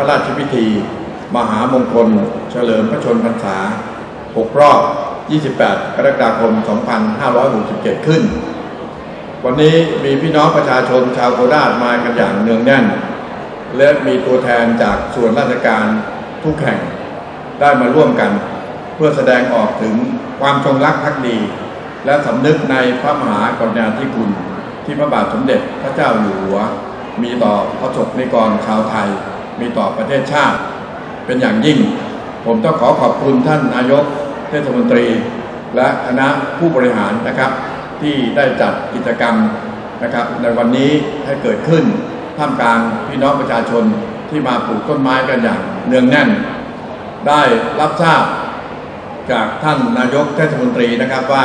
ระราชพิธี มหามงคล เฉลิมพระชนมพรรษา 6 รอบ 28 กรกฎาคม 2567 ขึ้น วันนี้มีพี่น้องประชาชนชาวโคราชมากันอย่างเนืองแน่น และมีตัวแทนจากส่วนราชการทุกแห่งได้มาร่วมกัน เพื่อแสดงออกถึงความจงรักภักดี และสำนึกในพระมหากรุณาธิคุณ ที่พระบาทสมเด็จพระเจ้าอยู่หัว มีต่อพระสงฆ์นิกรชาวไทย มีต่อประเทศชาติ เป็นอย่างยิ่ง ผมต้องขอขอบคุณท่านนายกเทศมนตรี และคณะผู้บริหารนะครับที่ได้จัดกิจกรรมนะครับ ในวันนี้ให้เกิดขึ้นท่ามกลางพี่น้องประชาชนที่มาปลูกต้นไม้กันอย่างเนืองแน่น ได้รับทราบจากท่านนายกเทศมนตรีนะครับว่า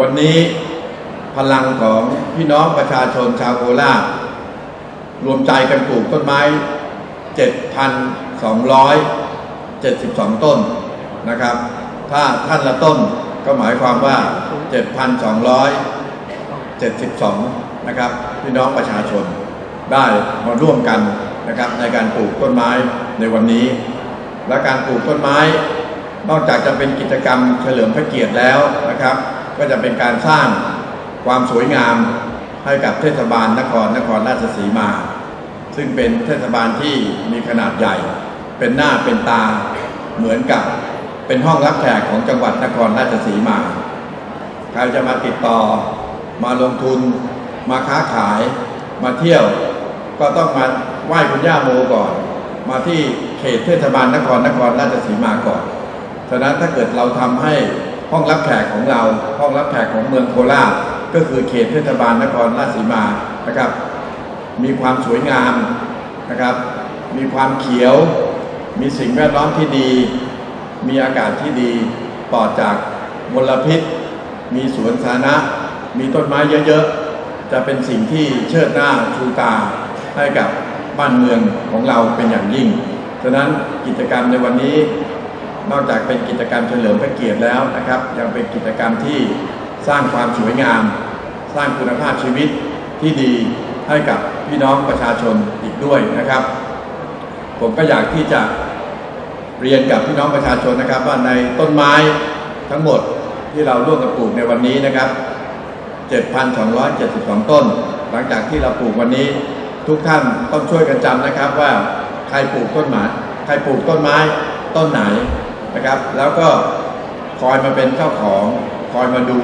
วันนี้พลังของพี่น้องประชาชนชาวโคราชรวมใจกันปลูกต้นไม้ 7,272 ต้นนะครับ ถ้าท่านละต้นก็หมายความว่า 7,272 นะครับพี่น้องประชาชนได้มาร่วมกันนะครับในการปลูกต้นไม้ในวันนี้ และการปลูกต้นไม้ นอกจากจะเป็นกิจกรรมเฉลิมพระเกียรติแล้วนะครับ ก็จะเป็นการสร้างความสวยงามให้กับเทศบาลนครนครราชสีมา ซึ่งเป็นเทศบาลที่มีขนาดใหญ่ เป็นหน้าเป็นตาเหมือนกับเป็นห้องรับแขกของจังหวัดนครราชสีมา ใครจะมาติดต่อ มาลงทุน มาค้าขาย มาเที่ยว ก็ต้องมาไหว้คุณย่าโมก่อน มาที่เขตเทศบาลนครนครราชสีมาก่อน ฉะนั้นถ้าเกิดเราทำให้ห้องรับแขกของเรา ห้องรับแขกของเมืองโคราชก็คือเขตเทศบาลนครราชสีมานะครับ มีความสวยงามนะครับ มีความเขียว มีสิ่งแวดล้อมที่ดี มีอากาศที่ดีปลอดจากมลพิษ มีสวนสาธารณะ มีต้นไม้เยอะๆ จะเป็นสิ่งที่เชิดหน้าชูตาให้กับบ้านเมืองของเราเป็นอย่างยิ่ง ฉะนั้นกิจกรรมในวันนี้นอกจากเป็นกิจกรรมเฉลิมพระเกียรติแล้วนะครับ ยังเป็นกิจกรรมที่สร้างความสวยงาม สร้างคุณภาพชีวิตที่ดีให้กับ พี่น้องประชาชนอีกด้วยนะครับ ผมก็อยากที่จะเรียนกับพี่น้องประชาชนนะครับ ว่าในต้นไม้ทั้งหมดที่เราร่วมกันปลูกในวันนี้นะครับ 7,272 ต้น หลังจากที่เราปลูกวันนี้ทุกท่านต้องช่วยกันจำนะครับว่าใครปลูกต้นไม้ใครปลูกต้นไม้ต้นไหนนะครับ แล้วก็คอยมาเป็นเจ้าของ คอยมาดู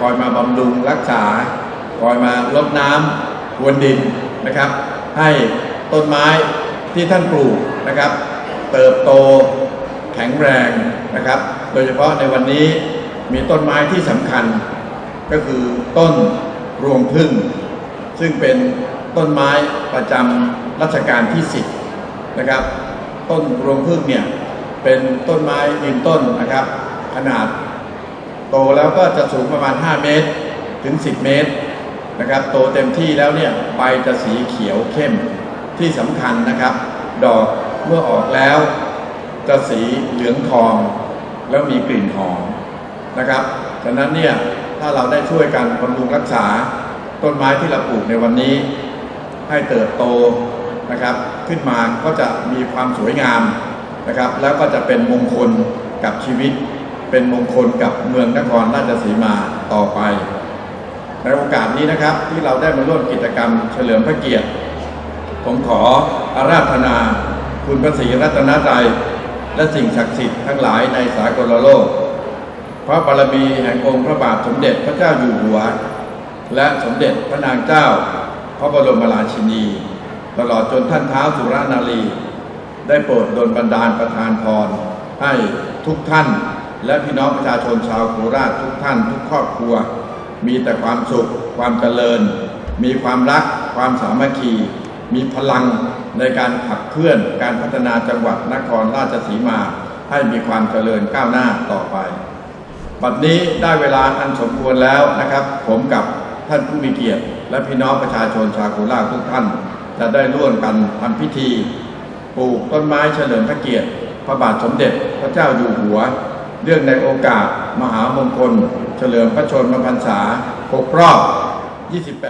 คอยมาบำรุงรักษา คอยมาลดน้ำพรวนดิน นะครับ ให้ต้นไม้ที่ท่านปลูกนะครับ เติบโตแข็งแรงนะครับ โดยเฉพาะในวันนี้มีต้นไม้ที่สำคัญ ก็คือต้นรวงพึ่ง ซึ่งเป็นต้นไม้ประจำรัชกาลที่ 10 นะครับ ต้นรวงพึ่งเนี่ยเป็นต้นไม้ยืนต้นนะครับ ขนาดโตแล้วก็จะสูงประมาณ 5 เมตรถึง 10 เมตร นะครับ โตเต็มที่แล้วเนี่ยใบจะสีเขียวเข้มที่สำคัญนะครับ ดอกเมื่อออกแล้ว จะสีเหลืองทอง แล้วมีกลิ่นหอมนะครับฉะนั้นเนี่ยถ้าเราได้ช่วยกันบำรุงรักษาต้นไม้ที่เราปลูกในวันนี้ ให้เติบโตนะครับ ขึ้นมาก็จะมีความสวยงามนะครับ แล้วก็จะเป็นมงคลกับชีวิต เป็นมงคลกับเมืองนครราชสีมาต่อไป ในโอกาสนี้นะครับที่เราได้มาร่วมกิจกรรมเฉลิมพระเกียรติ ผมขออาราธนา คุณพระศรีรัตนตรัยและสิ่งศักดิ์สิทธิ์ทั้งหลายในสากลโลก พระบารมีแห่งองค์พระบาทสมเด็จพระเจ้าอยู่หัว และสมเด็จพระนางเจ้า พระบรมราชินี ตลอดจนท่านเท้าสุรนารี ได้โปรดดลบันดาลประทานพร ให้ทุกท่าน และพี่น้องประชาชนชาวโคราชทุกท่านทุกครอบครัว มีแต่ความสุข ความเจริญ มีความรัก ความสามัคคี มีพลังในการขับเคลื่อนการพัฒนาจังหวัดนครราชสีมา ให้มีความเจริญก้าวหน้าต่อไป บัดนี้ได้เวลาอันสมควรแล้วนะครับ ผมกับท่านผู้มีเกียรติ และพี่น้องประชาชนชาวโคราชทุกท่าน จะได้ร่วมกันทำพิธี ปลูกต้นไม้เฉลิมพระเกียรติ พระบาทสมเด็จพระเจ้าอยู่หัว เรื่องในโอกาสมหามงคล เฉลิมพระชนมพรรษา 6 รอบ 28